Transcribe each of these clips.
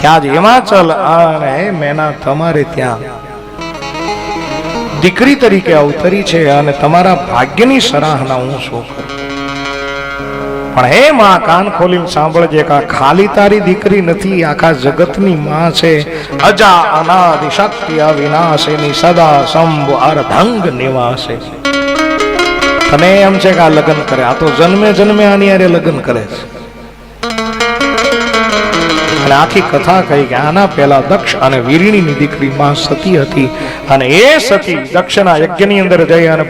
કે જ હિમાચલ અને મેના તમારે ત્યાં. દીકરી તરીકે અવતરી છે અને તમારા ભાગ્યની સરાહના હું શું કરું? પણ હે માં કાન ખોલીને સાંભળજે કા ખાલી તારી દીકરી નથી આખા જગતની માં છે. અજા અનાદિ શક્તિ અવિનાશીની સદા શંભુ અર્ધંગ નિવાસે. તને એમ છે કે આ લગ્ન કરે? આ તો જન્મે જન્મે આની અરે લગ્ન કરે છે. અને આખી કથા કહી કે આના પહેલા દક્ષ અને વીરણીની દીકરી માં સતી હતી અને એ સતી દક્ષના યજ્ઞની અંદર જઈ અને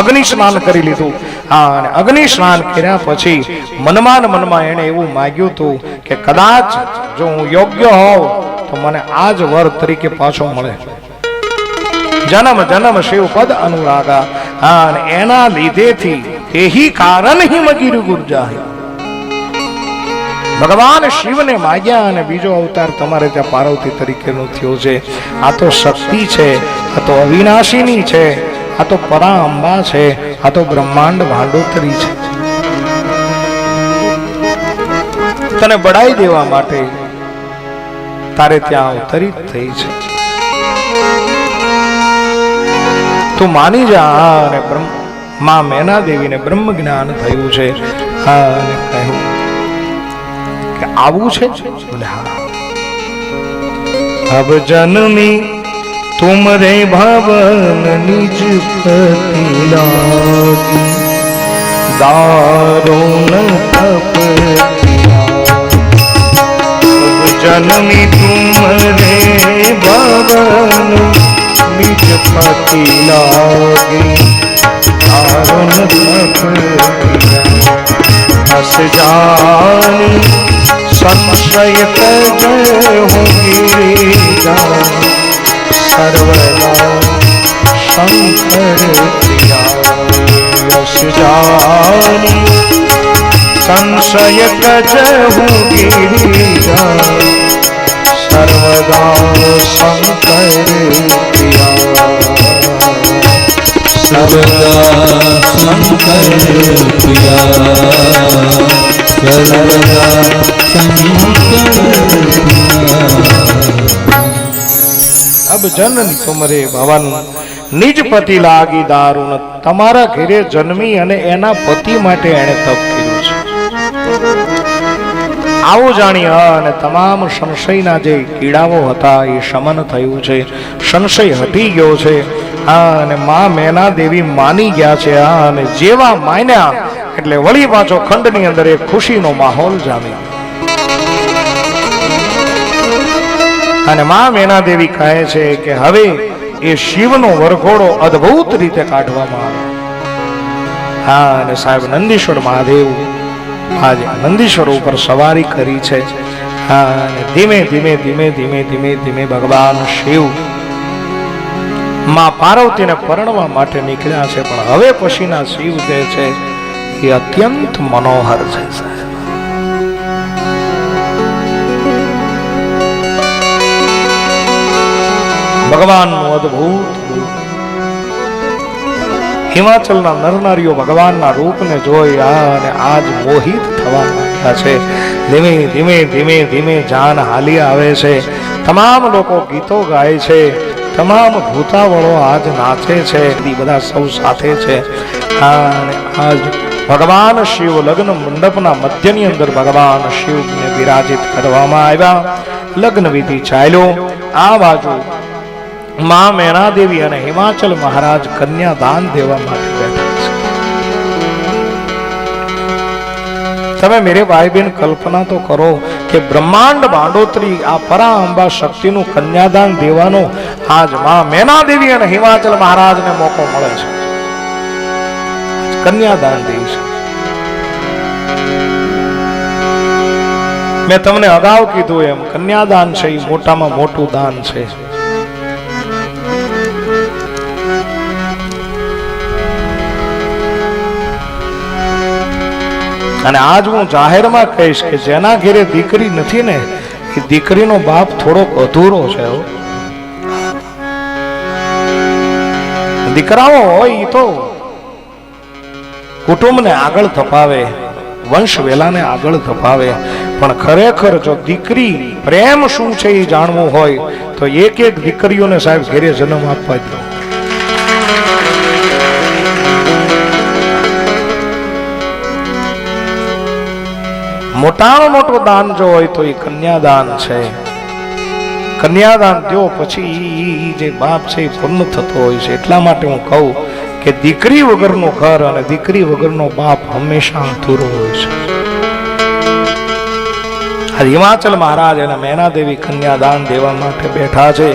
અગ્નિ સ્નાન કરી લીધું. હા, અને અગ્નિ સ્નાન કર્યા પછી મનમાં મનમાં એણે એવું માગ્યું હતું કે કદાચ જો હું યોગ્ય હોઉં તો મને આ જ વર તરીકે પાછો મળે. જન્મ જન્મ શિવ પદ અનુરાગા. હા એના લીધેથી તેહી કારણ હિ મગીર ગુરજાહી. ભગવાન શિવને માગ્યા અને બીજો અવતાર તમારે ત્યાં પાર્વતી તરીકેનો થયો છે. આ તો શક્તિ છે, આ તો અવિનાશીની છે, આ તો પરા અંબા છે, આ તો બ્રહ્માંડ ભાંડોતરી છે. તને બડાઈ દેવા માટે તારે ત્યાં અવતરિત થઈ છે. તું માની જા અને બ્રહ્મ, મા મેના દેવીને બ્રહ્મ જ્ઞાન થયું છે. અને કહ્યું આવું છે? અબ જનમી તુમરે ભવન નિજ પતિ લાગી દારુણ તપ તુમ રે ભવન નિજ પતિ લાગી દારુણ તપ હસ જાની સંશય તજ सर्वदा ગીતા સર્વદા શંકર પ્રિયા યશ જાની સંશય તજ હું ગીતા અબ જનન તુમરે ભવન નિજ પતિ લાગી દારૂણ તમારા ઘરે જન્મી અને એના પતિ માટે એણે તપ કર્યું છે આવું જાણી અને તમામ સંશયના જે કીડાઓ હતા એ શમન થયું છે સંશય હટી ગયો છે હા, અને મા મેના દેવી માની ગયા છે, હા, અને જેવા માન્યા, એટલે વળી પાછો ખંડની અંદર એક ખુશીનો માહોલ જામ્યો. અને મા મેના દેવી કહે છે કે હવે એ શિવનો વરઘોડો અદ્ભુત રીતે કાઢવામાં આવે હા, અને સાહેબ નંદીશ્વર મહાદેવ આજે નંદીશ્વર ઉપર સવારી કરી છે. હા, અને ધીમે ધીમે ધીમે ધીમે ધીમે ધીમે ભગવાન શિવ માં પાર્વતીને પરણવા માટે નીકળ્યા છે, પણ હવે પછીના શિવ જે છે, એ અત્યંત મનોહર છે ભગવાનનું અદભુત હિમાચલના નરનારીઓ ભગવાનના રૂપને જોઈ અને આજ મોહિત થવા માંડ્યા છે. ધીમે ધીમે ધીમે ધીમે જાન હાલી આવે છે. તમામ લોકો ગીતો ગાય છે. તમામ ભૂતાવળો આજ નાચે છે. એ બધા સૌ સાથે છે. અને આજ ભગવાન શિવ લગ્ન મંડપના મધ્યની અંદર ભગવાન શિવને વિરાજિત કરવામાં આવ્યા. લગ્ન વિધિ ચાલ્યો. આ બાજુ માં મેણા દેવી અને હિમાચલ મહારાજ કન્યાદાન દેવા માટે બેઠા છે. તમે મેરે ભાઈ બહેન કલ્પના તો કરો. કે બ્રહ્માંડ ભાંડોતરી આ પરા અંબા શક્તિનું કન્યાદાન દેવાનો આજમાં મેના દેવી અને હિમાચલ મહારાજને મોકો મળે છે. કન્યાદાન દેવ છે. મેં તમને અગાઉ કીધું એમ, કન્યાદાન છે એ મોટામાં મોટું દાન છે. અને આજ હું જાહેરમાં કહીશ કે જેના ઘરે દીકરી નથી ને, એ દીકરીનો બાપ થોડોક અધૂરો છે દીકરાઓ હોય એ તો કુટુંબને આગળ ધપાવે, વંશ વેલાને આગળ ધપાવે, પણ ખરેખર જો દીકરી પ્રેમ શું છે એ જાણવું હોય, તો એક એક દીકરીઓને સાહેબ ઘેરે જન્મ આપવા દો. મોટામાં મોટું દાન જો હોય તો એ કન્યાદાન છે. કન્યાદાન થયો પછી જે બાપ છે એ પૂર્ણ થતો હોય છે. એટલા માટે હું કહું કે દીકરી વગરનું ઘર અને દીકરી વગરનો બાપ હંમેશા અંધુરો હોય છે. હિમાચલ મહારાજ અને મેના દેવી કન્યાદાન દેવા માટે બેઠા છે.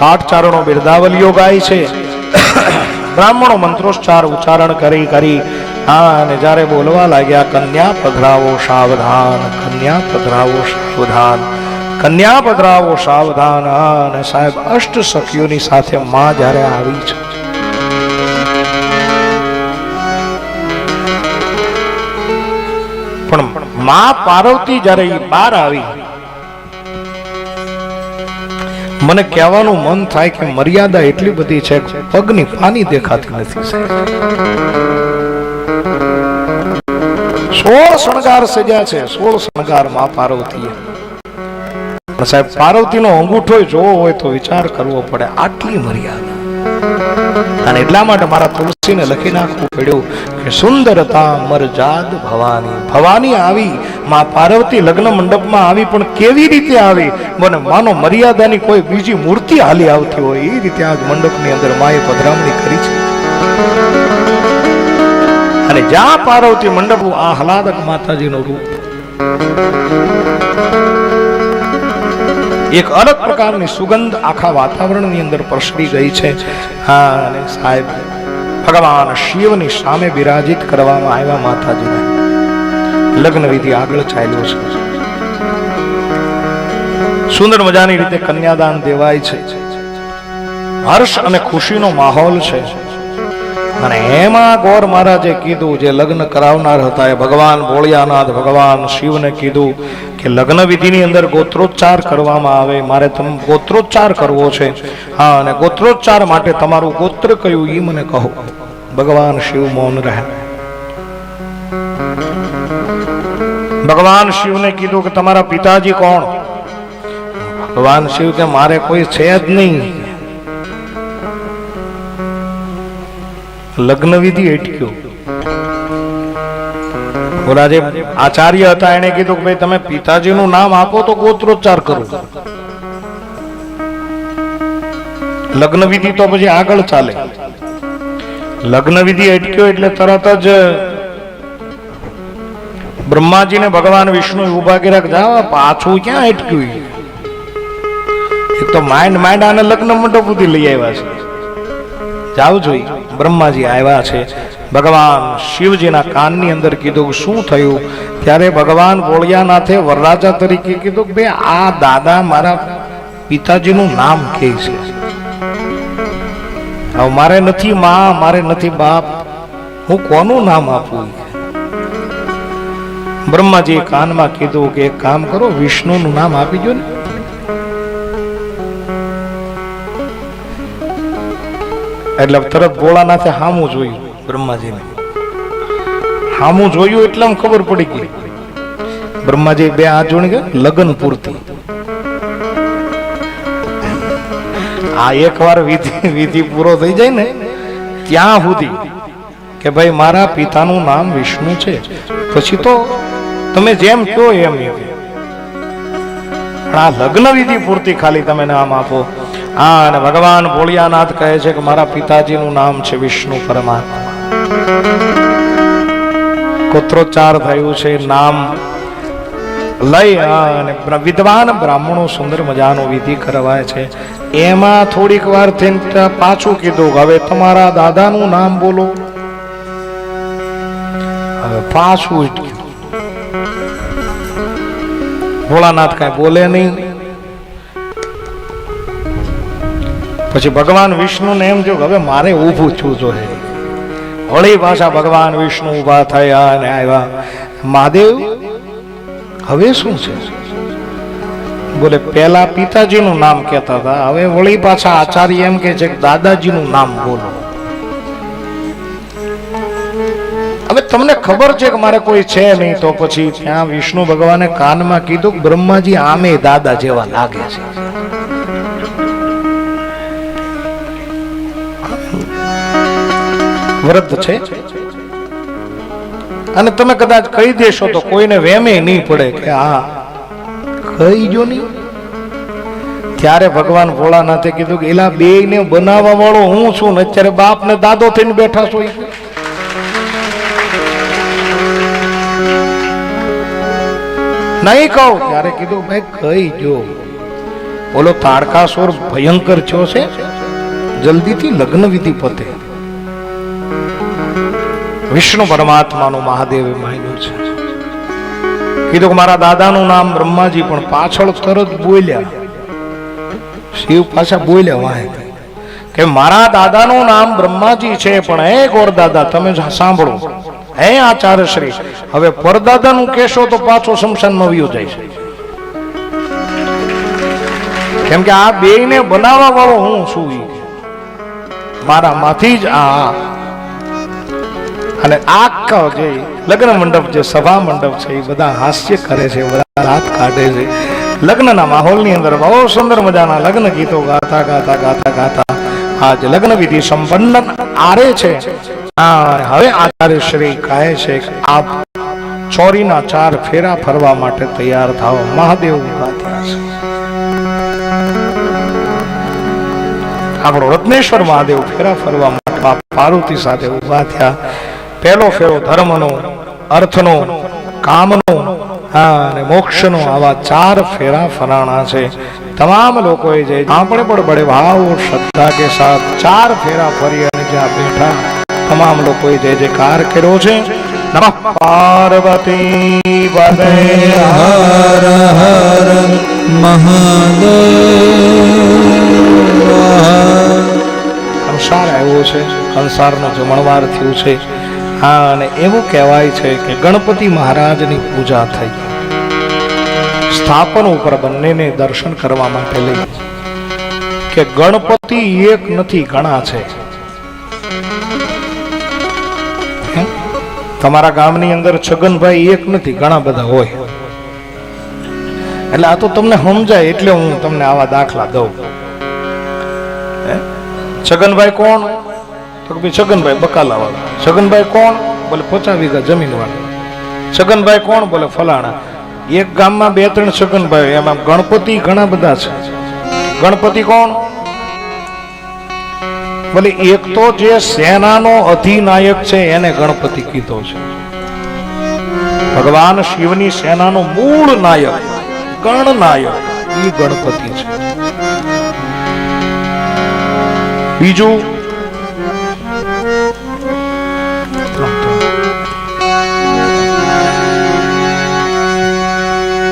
આઠ ચારણો બિરદાવલીઓ ગાય છે. બ્રાહ્મણો મંત્રોચ્ચાર ઉચ્ચારણ કરી કરી અને જ્યારે બોલવા લાગ્યા, કન્યા પધરાવો સાવધાન, કન્યા પધરાવો સાવધાન, કન્યા પધરાવો સાવધાન. અને સાહેબ, અષ્ટ સખીઓની સાથે માં જ્યારે આવી છે. પણ માં પાર્વતી જ્યારે બહાર આવી, મને કહેવાનું મન થાય કે મર્યાદા એટલી બધી છે પગની પાની દેખાતી નથી. સોળ શણગાર સજ્યા છે, સોળ શણગારમાં પાર્વતીએ પણ સાહેબ, પાર્વતીનો અંગૂઠો જોવો હોય તો વિચાર કરવો પડે, આટલી મર્યાદા. અને એટલા માટે મારા તુલસીને લખી નાખવું પડ્યું કે, સુંદરતા મરજાદ ભવાની. ભવાની આવી, માં પાર્વતી લગ્ન મંડપમાં આવી, પણ કેવી રીતે આવી? મને માનો મર્યાદાની કોઈ બીજી મૂર્તિ હાલી આવતી હોય એ રીતે આ મંડપની અંદર માએ પધરામણી કરી છે. અને જ્યાં પાર્વતી મંડપ આ હલાદક માતાજીનું રૂપ. એક અલગ પ્રકારની સુગંધ આખા વાતાવરણની અંદર પ્રસરી ગઈ છે. હા, અને સાહેબ, ભગવાન શિવની સામે બિરાજિત કરવામાં આવ્યા માતાજીને. લગ્ન વિધિ આગળ ચાલ્યો છે. સુંદર મજાની રીતે કન્યાદાન દેવાય છે. હર્ષ અને ખુશીનો માહોલ છે. અને એમાં ગોર મહારાજે કીધું જે લગ્ન કરાવનાર હતા, એ ભગવાન ભોળિયાનાથ ભગવાન શિવને કીધું કે લગ્ન વિધિની અંદર ગોત્રોચ્ચાર કરવામાં આવે, મારે તમે, ગોત્રોચ્ચાર કરવો છે. હા, અને ગોત્રોચ્ચાર માટે તમારું ગોત્ર કયું એ મને કહો. ભગવાન શિવ મૌન રહ્યા ભગવાન શિવને કીધું કે તમારા પિતાજી કોણ? ભગવાન શિવ કે મારે કોઈ છે જ નહીં. લગ્ન વિધિ અટક્યો ઓલા જે આચાર્ય હતા એને કીધું કે ભાઈ, તમે પિતાજીનું નામ આપો તો ગોત્રોચ્ચાર કરો. લગ્ન વિધિ તો પછી આગળ ચાલે. લગ્ન વિધિ અટક્યો એટલે તરત જ બ્રહ્માજીને ભગવાન વિષ્ણુ ઊભા કર્યા જાઓ, પાછું ક્યાં અટક્યું એક તો માઇન્ડ માઇન્ડ આને લગ્ન મંડપ સુધી લઈ આવ્યા છે. જાવ જોઈ, બ્રહ્માજી આવ્યા છે. ભગવાન શિવજીના કાનની અંદર કીધું, શું થયું? ત્યારે ભગવાન ગોળિયાનાથે વરરાજા તરીકે કીધું કે ભાઈ આ દાદા મારા પિતાજીનું નામ કે છે. હવે મારે નથી માં, મારે નથી બાપ. હું કોનું નામ આપું? બ્રહ્માજીએ કાનમાં કીધું કે, એક કામ કરો, વિષ્ણુનું નામ આપી દો ને. એટલે તરત ભોળાનાથે હામું જોયું. બ્રહ્માજીને. હામું જોયું એટલે આમ ખબર પડી ગઈ. બ્રહ્માજી બે હાથ જોડી ગયા લગ્ન પૂરતી. આ એકવાર વિધિ વિધિ પૂરો થઈ જાય ને ત્યાં સુધી કે ભાઈ મારા પિતાનું નામ વિષ્ણુ છે. પછી તો તમે જેમ કહો એમ પણ આ લગ્ન વિધિ પૂરતી ખાલી તમે નામ આપો. હા, અને ભગવાન ભોળિયાનાથ કહે છે કે મારા પિતાજીનું નામ છે વિષ્ણુ પરમાત્મા. કુત્રોચ્ચાર થયું છે, નામ લઈ અને વિદ્વાન બ્રાહ્મણો સુંદર મજાનો વિધિ કરવાય છે. એમાં થોડીક વાર થઈને પાછું કીધું, હવે તમારા દાદાનું નામ બોલો. હવે પાછું ભોળાનાથ કઈ બોલે નહીં. પછી ભગવાન વિષ્ણુને એમ જો હવે મારે ઊભું થયું જોઈએ વળી પાછા ભગવાન વિષ્ણુ ઊભા થયા અને આવ્યા. મહાદેવ, હવે શું છે? બોલે પેલા પિતાજીનું નામ કહેતા હતા, હવે વળી પાછા આચાર્ય એમ કે છે કે દાદાજીનું નામ બોલો. હવે તમને ખબર છે કે મારે કોઈ છે નહીં, તો પછી ત્યાં વિષ્ણુ ભગવાને કાનમાં કીધું બ્રહ્માજી આમે દાદા જેવા લાગે છે. વ્રત છે. અને તમે કદાચ કહી દેશો તો કોઈને વેમે નહીં પડે કે આ કહી જો નહીં. ત્યારે ભગવાન ભોળાનાથે કીધું કે એલા બે ને બનાવવા વાળો હું છું, ને અત્યારે બાપ ને દાદો થઈને બેઠા છો. નહીં કહું, ત્યારે કીધું, ભાઈ, કહી જો બોલો તારકાસુર ભયંકર છો છે. જલ્દીથી લગ્ન વિધિ પતે. વિષ્ણુ પરમાત્માનું મહાદેવે માન્યું છે. કીધું કે મારા દાદાનું નામ બ્રહ્માજી, પણ પાછળ તરત બોલ્યા. શિવ પાછા બોલ્યા વાહે. કે મારા દાદાનું નામ બ્રહ્માજી છે, પણ હે ગોર દાદા તમે સાંભળો. હે આચાર્ય શ્રી હવે પરદાદાનું કહેશો તો પાછો શમશાનમાં વયો જાય છે. કેમ કે આ બેયને બનાવવા વાળો હું છું. મારામાંથી જ આ અને આખો જે લગ્ન મંડપ જે સભા મંડપ છે, એ બધા હાસ્ય કરે છે, બધા રાત કાઢે છે. લગ્નના માહોલની અંદર બહુ સુંદર મજાના લગ્ન ગીતો ગાતા ગાતા ગાતા ગાતા. આજ લગ્ન વિધિ સંપન્ન આરે છે. હવે આચાર્ય શ્રી કહે છે આપ ચોરીના ચાર ફેરા ફરવા માટે તૈયાર થાવ મહાદેવ ઊભા થયા છે. આપણો રત્નેશ્વર મહાદેવ ફેરા ફરવા માટે પાર્વતી સાથે ઊભા થયા. પહેલો ફેરો ધર્મનો અર્થનો કામનો હા અને મોક્ષનો આવા ચાર ફેરા ફરાણા છે. તમામ લોકોએ જે આપણે પણ બડે ભાવ શ્રદ્ધા કે સાથ ચાર ફેરા ફરી અને જ્યાં બેઠા તમામ લોકોએ જે જે કાર કર્યો છે નમઃ પાર્વતી વદે હર હર મહાદેવ. સંસાર આવ્યો છે સંસારનો જમણવાર થયું છે. હા, અને એવું કહેવાય છે કે ગણપતિ મહારાજની પૂજા થઈ. સ્થાપન ઉપર બંનેને દર્શન કરવા માટે લઈ. કે ગણપતિ એક નથી, ઘણા છે. તમારા ગામની અંદર છગનભાઈ એક નથી, ઘણા બધા હોય. એટલે આ તો તમને સમજાય, એટલે હું તમને આવા દાખલા દઉં. છગનભાઈ કોણ? તો કે ભાઈ છગનભાઈ બકાલા વાળા છગનભાઈ કોણ? બોલે પચાસ વીઘા જમીન વાળા છગનભાઈ કોણ? બોલે ફલાણા. એક ગામમાં બે ત્રણ છગનભાઈ એમાં ગણપતિ ઘણા બધા છે. ગણપતિ કોણ? બોલે એક તો જે સેનાનો અધિનાયક છે, એને ગણપતિ કીધો છે. ભગવાન શિવની સેનાનો મૂળ નાયક, ગણનાયક એ ગણપતિ છે. બીજું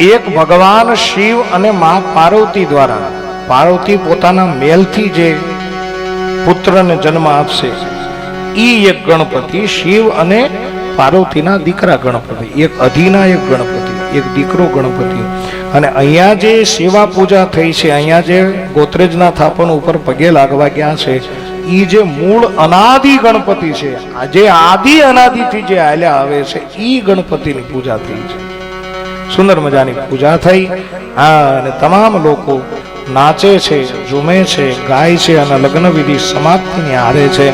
એક ભગવાન શિવ અને મા પાર્વતી દ્વારા પાર્વતી પોતાના મેલથી જે પુત્રને જન્મ આપશે, ઈ એક ગણપતિ, શિવ અને પાર્વતીના દીકરા ગણપતિ, એક અધિનાયક ગણપતિ, એક દીકરો ગણપતિ. અને અહીંયા જે સેવા પૂજા થઈ છે, અહીંયા જે ગોત્રેજના થાપણ ઉપર પગે લાગવા ગયા છે, ઈ જે મૂળ અનાદિ ગણપતિ છે જે આદિ અનાદિથી જે હાલ્યા આવે છે, ઈ ગણપતિની પૂજા થઈ છે. સુંદર મજાની પૂજા થઈ. આ અને તમામ લોકો નાચે છે, ઝૂમે છે, ગાય છે અને લગ્ન વિધિ સમાપ્તિની આરે છે.